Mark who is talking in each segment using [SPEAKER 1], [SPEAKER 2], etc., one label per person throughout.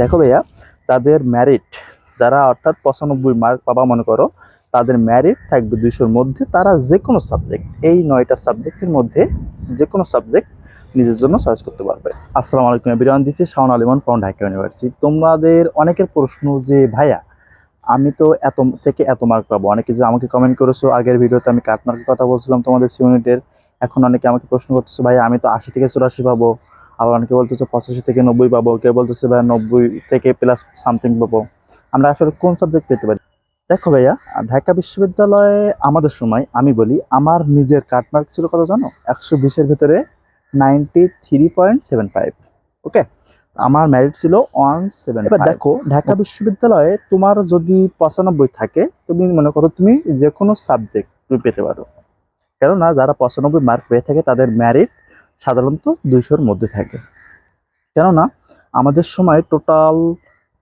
[SPEAKER 1] দেখো ভাইয়া যাদের ম্যারিট যারা অর্থাৎ পঁচানব্বই মার্ক পাবা মনে করো, তাদের ম্যারিট থাকবে দুইশোর মধ্যে। তারা যে কোনো সাবজেক্ট এই নয়টা সাবজেক্টের মধ্যে যে কোনো সাবজেক্ট নিজের জন্য চয়েস করতে পারবে। আসসালামু আলাইকুম এভরিওয়ান দিচ্ছি শাওন আলিমান ফ্রম ঢাকা ইউনিভার্সিটি তোমাদের অনেকের প্রশ্ন যে, ভাইয়া, আমি তো এত থেকে এত মার্ক পাবো? অনেকে যে আমাকে কমেন্ট করেছ, আগের ভিডিওতে আমি কাট মার্কের কথা বলছিলাম তোমাদের ইউনিটের এখন অনেকে আমাকে প্রশ্ন করতেছো ভাই আমি তো আশি থেকে চুরাশি পাবো। আবার অনেকে বলতেছে পঁচাশি থেকে নব্বই পাবো কেউ বলতেছে ভাই নব্বই থেকে প্লাস সামথিং পাবো। আমরা আসলে কোন সাবজেক্ট পেতে পারি? দেখো ভাইয়া ঢাকা বিশ্ববিদ্যালয়ে আমাদের সময় আমি বলি আমার নিজের কাটমার্ক ছিল কত জানো? একশো বিশের ভিতরে ninety three point seven five okay আমার ম্যারিট ছিল ওয়ান সেভেন এবার দেখো ঢাকা বিশ্ববিদ্যালয়ে তোমার যদি পঁচানব্বই থাকে তুমি মনে করো তুমি যে কোনো সাবজেক্ট তুমি পেতে পারো। কেননা যারা পঁচানব্বই মার্ক পেয়ে থাকে তাদের ম্যারিট সাধারণত দুইশোর মধ্যে থাকে। কেননা আমাদের সময় টোটাল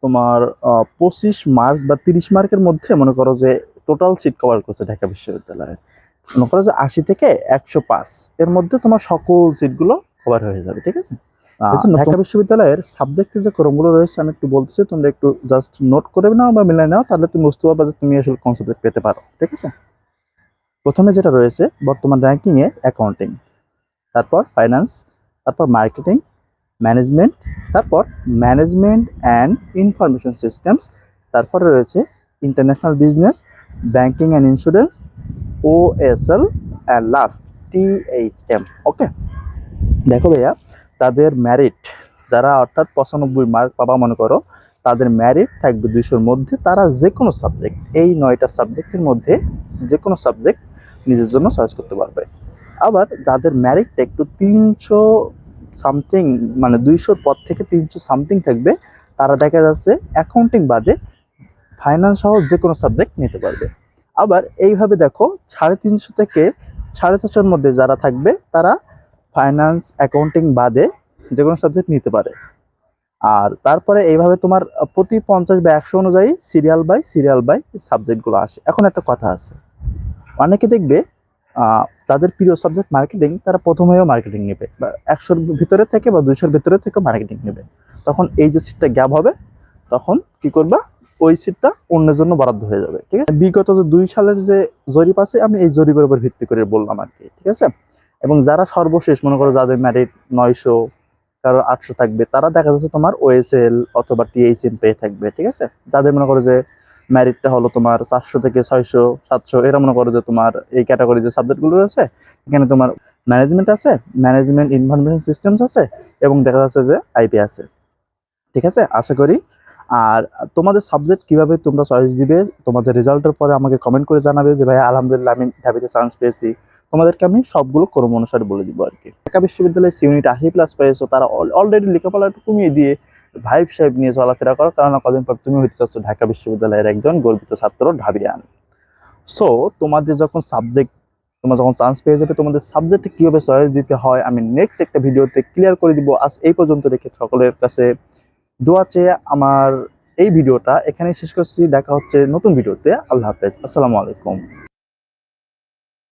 [SPEAKER 1] তোমার পঁচিশ মার্ক বা তিরিশ মার্কের মধ্যে মনে করো যে টোটাল সিট কভার করছে ঢাকা বিশ্ববিদ্যালয়ের। মনে করো যে আশি থেকে একশো পাঁচ এর মধ্যে তোমার সকল সিটগুলো কভার হয়ে যাবে ঠিক আছে? ঢাকা বিশ্ববিদ্যালয়ের সাবজেক্টে যে ক্রমগুলো রয়েছে আমি একটু বলছি তোমরা একটু জাস্ট নোট করে নাও বা মিলাই নাও তাহলে তুমি বুঝতে পারবে যে তুমি আসলে কোন সাবজেক্ট পেতে পারো ঠিক আছে? প্রথমে যেটা রয়েছে বর্তমান র্যাঙ্কিংয়ে অ্যাকাউন্টিং তারপর ফাইন্যান্স তারপর মার্কেটিং ম্যানেজমেন্ট তারপর ম্যানেজমেন্ট অ্যান্ড ইনফরমেশন সিস্টেমস তারপরে রয়েছে international business banking and insurance O S L and last THM okay দেখো ভাইয়া, যাদের ম্যারিট যারা অর্থাৎ পঁচানব্বই মার্ক পাবা মনে করো, তাদের ম্যারিট থাকবে দুইশোর মধ্যে, তারা যে কোনো সাবজেক্ট এই নয়টা সাবজেক্টের মধ্যে যে কোনো সাবজেক্ট নিজের জন্য চয়েস করতে পারবে। আবার যাদের ম্যারিটটা একটু তিনশো সামথিং মানে দুইশোর পর থেকে তিনশো সামথিং থাকবে, তারা দেখা যাচ্ছে অ্যাকাউন্টিং বাদে ফাইন্যান্স সহ যে কোনো সাবজেক্ট নিতে পারবে। আবার এইভাবে দেখো, সাড়ে তিনশো থেকে সাড়ে চারশোর মধ্যে যারা থাকবে, তারা ফাইন্যান্স অ্যাকাউন্টিং বাদে যে কোনো সাবজেক্ট নিতে পারে। আর তারপরে এইভাবে তোমার প্রতি পঞ্চাশ বা একশো অনুযায়ী সিরিয়াল বাই সিরিয়াল বাই সাবজেক্টগুলো আসে। এখন একটা কথা আছে। অনেকে দেখবে তাদের প্রিয় সাবজেক্ট মার্কেটিং তারা প্রথমেও মার্কেটিং নেবে। বা একশোর ভিতরে থেকে বা দুইশোর ভিতরে থেকে মার্কেটিং নেবে। তখন এই যে সিটটা গ্যাপ হবে, তখন কি করবা? ওই সিটটা অন্যের জন্য বরাদ্দ হয়ে যাবে, ঠিক আছে? বিগত যে দুই সালের যে জরিপ আছে, আমি এই জরিপের উপর ভিত্তি করে বললাম আর কি, ঠিক আছে? এবং যারা সর্বশেষ, মনে করো যাদের ম্যারিট নয়শো, কারও আটশো থাকবে, তারা দেখা যাচ্ছে তোমার ওএসএল অথবা টিএইচএম পেয়ে থাকবে, ঠিক আছে? যাদের মনে করো যে ম্যারিটটা হলো তোমার চারশো থেকে ছয়শো, সাতশো, এরা মনে করো যে তোমার এই ক্যাটাগরি যে সাবজেক্টগুলো রয়েছে, এখানে তোমার ম্যানেজমেন্ট আছে ম্যানেজমেন্ট ইনফরমেশন সিস্টেমস আছে এবং দেখা যাচ্ছে যে আইপি আছে। ঠিক আছে? আশা করি। আর তোমাদের সাবজেক্ট কীভাবে তোমরা চয়েস দিবে, তোমাদের রেজাল্টের পরে আমাকে কমেন্ট করে জানাবে যে ভাই আলহামদুলিল্লাহ আমি ঢাবিতে চান্স পেয়েছি। তোমাদেরকে আমি সবগুলো ক্রম অনুসারে বলে দিব আর কি ঢাকা বিশ্ববিদ্যালয়ে ইউনিট আশি প্লাস পেয়েছ, তারা অলরেডি লেখাপড়া কমিয়ে দিয়ে ভাইব সাহেব নিয়ে চলাফেরা করো কারণ কদিন পর তুমি হতে চাচ্ছ ঢাকা বিশ্ববিদ্যালয়ের একজন গর্বিত ছাত্র ঢাবিয়ান। সো তোমাদের যখন সাবজেক্ট তোমরা যখন চান্স পেয়ে যাবে, তোমাদের সাবজেক্টে কীভাবে চয়েস দিতে হয়, আমি নেক্সট একটা ভিডিওতে ক্লিয়ার করে দিব। আজ এই পর্যন্ত রেখে সকলের কাছে দোয়া চেয়ে আমার এই ভিডিওটা এখানেই শেষ করছি। দেখা হচ্ছে নতুন ভিডিওতে আল্লাহ হাফেজ। আসসালামু আলাইকুম।